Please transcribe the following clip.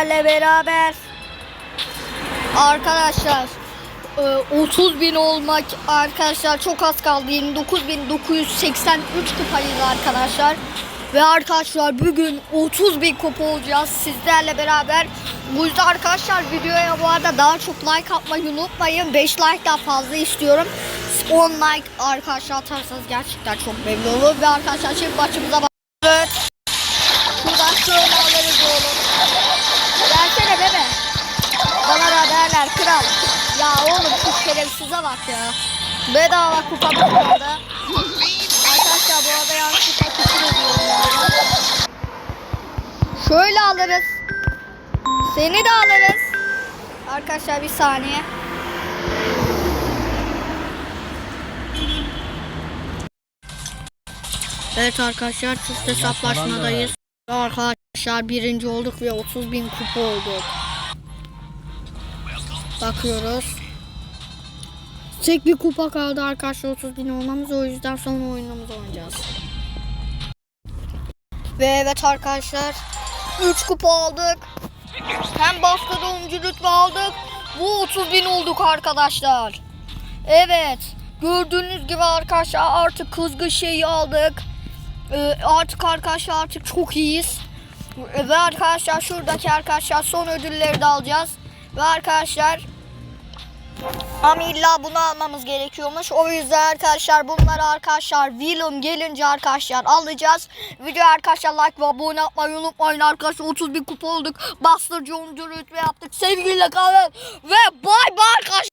sizlerle beraber. Arkadaşlar e, 30 bin olmak arkadaşlar çok az kaldı. 29.983 kupayız arkadaşlar. Ve arkadaşlar bugün 30 bin kupa olacağız sizlerle beraber. Bu yüzden arkadaşlar videoya bu arada daha çok like atmayı unutmayın. 5 like daha fazla istiyorum. 10 like arkadaşlar atarsanız gerçekten çok memnun olur ve arkadaşlar şimdi maçımıza başlıyoruz kral. Ya oğlum şu şerefsize bak ya. Bedava kupa bakıyordu. Arkadaşlar bu arada yanlışlıkla küfür ediyorum ya. Şöyle alırız. Seni de alırız. Arkadaşlar bir saniye. Evet arkadaşlar çift hesaplaşmadayız. Arkadaşlar birinci olduk ve 30 bin kupa olduk. Bakıyoruz. Tek bir kupa kaldı arkadaşlar 30 bin olmamız o yüzden son oyunumuzu oynayacağız. Ve evet arkadaşlar 3 kupa aldık. Hem baskıda 10. rütbe aldık. Bu 30 bin olduk arkadaşlar. Evet. Gördüğünüz gibi arkadaşlar artık kızgın şeyi aldık. Ee, artık arkadaşlar artık çok iyiyiz. Ve arkadaşlar şuradaki arkadaşlar son ödülleri de alacağız. Ve arkadaşlar ama illa bunu almamız gerekiyormuş. O yüzden arkadaşlar bunları arkadaşlar Willum gelince arkadaşlar alacağız. Video arkadaşlar like ve abone olmayı unutmayın arkadaşlar. 30 bin kupa olduk. Bastırıcı 10. rütbe yaptık. Sevgiyle kalın. Ve bay bay arkadaşlar.